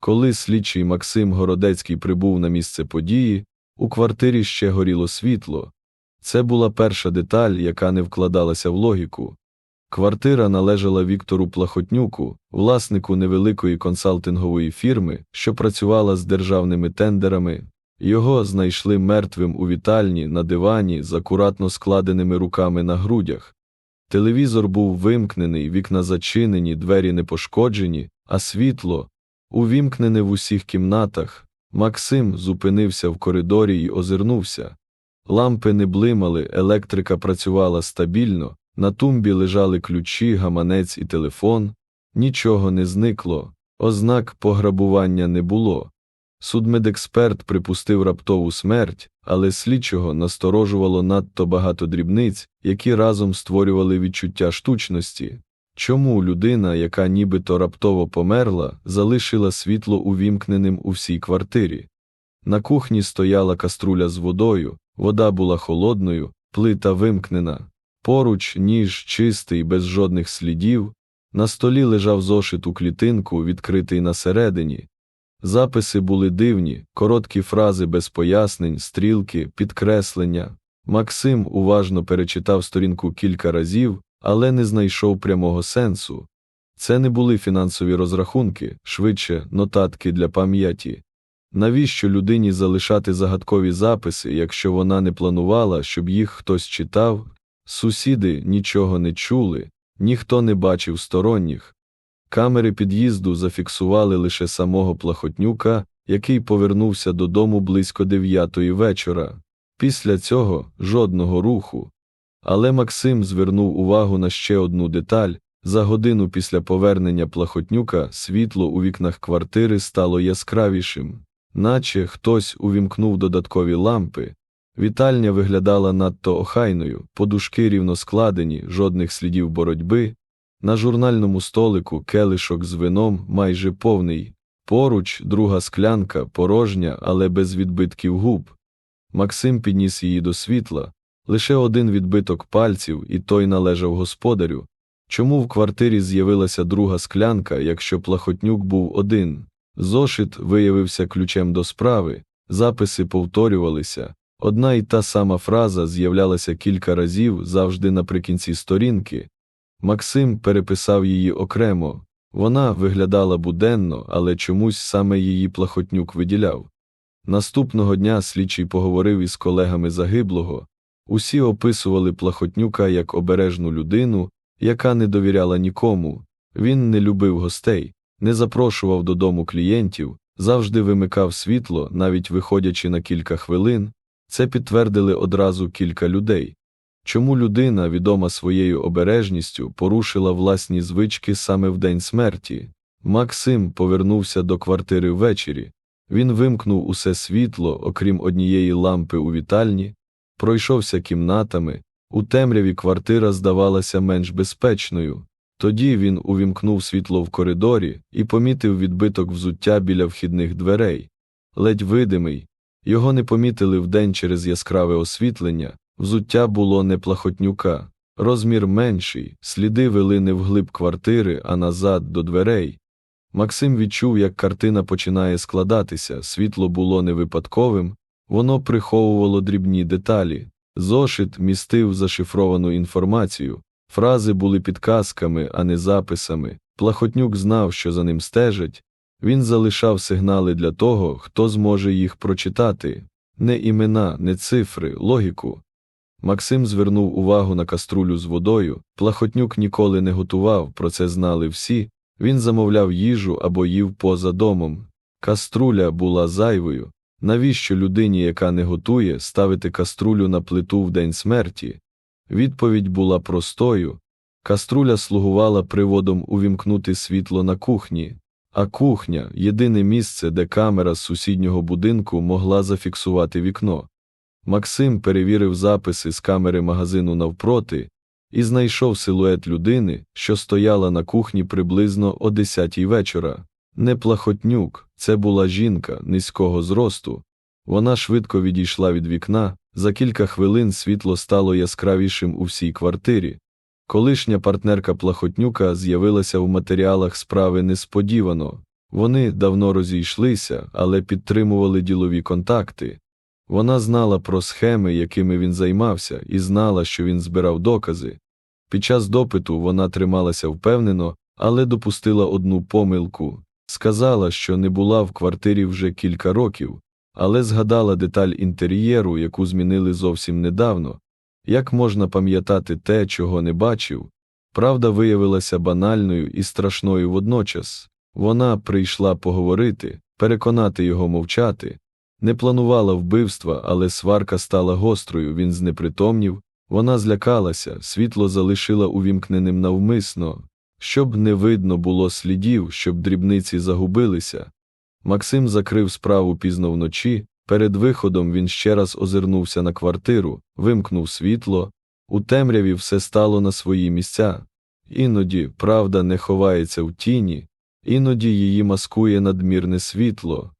Коли слідчий Максим Городецький прибув на місце події, у квартирі ще горіло світло. Це була перша деталь, яка не вкладалася в логіку. Квартира належала Віктору Плахотнюку, власнику невеликої консалтингової фірми, що працювала з державними тендерами. Його знайшли мертвим у вітальні на дивані з акуратно складеними руками на грудях. Телевізор був вимкнений, вікна зачинені, двері не пошкоджені, а світло увімкнене в усіх кімнатах. Максим зупинився в коридорі і озирнувся. Лампи не блимали, електрика працювала стабільно, на тумбі лежали ключі, гаманець і телефон. Нічого не зникло, ознак пограбування не було. Судмедексперт припустив раптову смерть, але слідчого насторожувало надто багато дрібниць, які разом створювали відчуття штучності. Чому людина, яка нібито раптово померла, залишила світло увімкненим у всій квартирі? На кухні стояла каструля з водою, вода була холодною, плита вимкнена. Поруч ніж чистий, без жодних слідів, на столі лежав зошит у клітинку, відкритий на середині. Записи були дивні, короткі фрази без пояснень, стрілки, підкреслення. Максим уважно перечитав сторінку кілька разів, але не знайшов прямого сенсу. Це не були фінансові розрахунки, швидше нотатки для пам'яті. Навіщо людині залишати загадкові записи, якщо вона не планувала, щоб їх хтось читав? Сусіди нічого не чули, ніхто не бачив сторонніх. Камери під'їзду зафіксували лише самого Плахотнюка, який повернувся додому близько дев'ятої вечора. Після цього жодного руху. Але Максим звернув увагу на ще одну деталь за годину після повернення Плахотнюка світло у вікнах квартири стало яскравішим, наче хтось увімкнув додаткові лампи. Вітальня виглядала надто охайною, подушки рівно складені, жодних слідів боротьби. На журнальному столику келишок з вином майже повний, поруч друга склянка, порожня, але без відбитків губ. Максим підніс її до світла, лише один відбиток пальців, і той належав господарю. Чому в квартирі з'явилася друга склянка, якщо плахотнюк був один? Зошит виявився ключем до справи, записи повторювалися. Одна й та сама фраза з'являлася кілька разів завжди наприкінці сторінки. Максим переписав її окремо. Вона виглядала буденно, але чомусь саме її плахотнюк виділяв. Наступного дня слідчий поговорив із колегами загиблого. Усі описували плахотнюка як обережну людину, яка не довіряла нікому. Він не любив гостей, не запрошував додому клієнтів, завжди вимикав світло, навіть виходячи на кілька хвилин. Це підтвердили одразу кілька людей. Чому людина, відома своєю обережністю, порушила власні звички саме в день смерті? Максим повернувся до квартири ввечері. Він вимкнув усе світло, окрім однієї лампи у вітальні, пройшовся кімнатами. У темряві квартира здавалася менш безпечною. Тоді він увімкнув світло в коридорі і помітив відбиток взуття біля вхідних дверей. Ледь видимий. Його не помітили вдень через яскраве освітлення. Взуття було не плахотнюка, розмір менший, сліди вели не вглиб квартири, а назад до дверей. Максим відчув, як картина починає складатися, світло було не випадковим, воно приховувало дрібні деталі. Зошит містив зашифровану інформацію, фрази були підказками, а не записами. Плахотнюк знав, що за ним стежать. Він залишав сигнали для того, хто зможе їх прочитати не імена, не цифри, логіку. Максим звернув увагу на каструлю з водою. Плахотнюк ніколи не готував, про це знали всі. Він замовляв їжу або їв поза домом. Каструля була зайвою. Навіщо людині, яка не готує, ставити каструлю на плиту в день смерті? Відповідь була простою. Каструля слугувала приводом увімкнути світло на кухні, а кухня єдине місце, де камера з сусіднього будинку могла зафіксувати вікно. Максим перевірив записи з камери магазину навпроти і знайшов силует людини, що стояла на кухні приблизно о 10 вечора. Не плахотнюк, це була жінка низького зросту. Вона швидко відійшла від вікна, за кілька хвилин світло стало яскравішим у всій квартирі. Колишня партнерка плахотнюка з'явилася в матеріалах справи несподівано. Вони давно розійшлися, але підтримували ділові контакти. Вона знала про схеми, якими він займався, і знала, що він збирав докази. Під час допиту вона трималася впевнено, але допустила одну помилку. Сказала, що не була в квартирі вже кілька років, але згадала деталь інтер'єру, яку змінили зовсім недавно. Як можна пам'ятати те, чого не бачив? Правда виявилася банальною і страшною водночас. Вона прийшла поговорити, переконати його мовчати. Не планувала вбивства, але сварка стала гострою, він знепритомнів, вона злякалася, світло залишила увімкненим навмисно, щоб не видно було слідів, щоб дрібниці загубилися. Максим закрив справу пізно вночі, перед виходом він ще раз озирнувся на квартиру, вимкнув світло, у темряві все стало на свої місця. Іноді правда не ховається в тіні, іноді її маскує надмірне світло,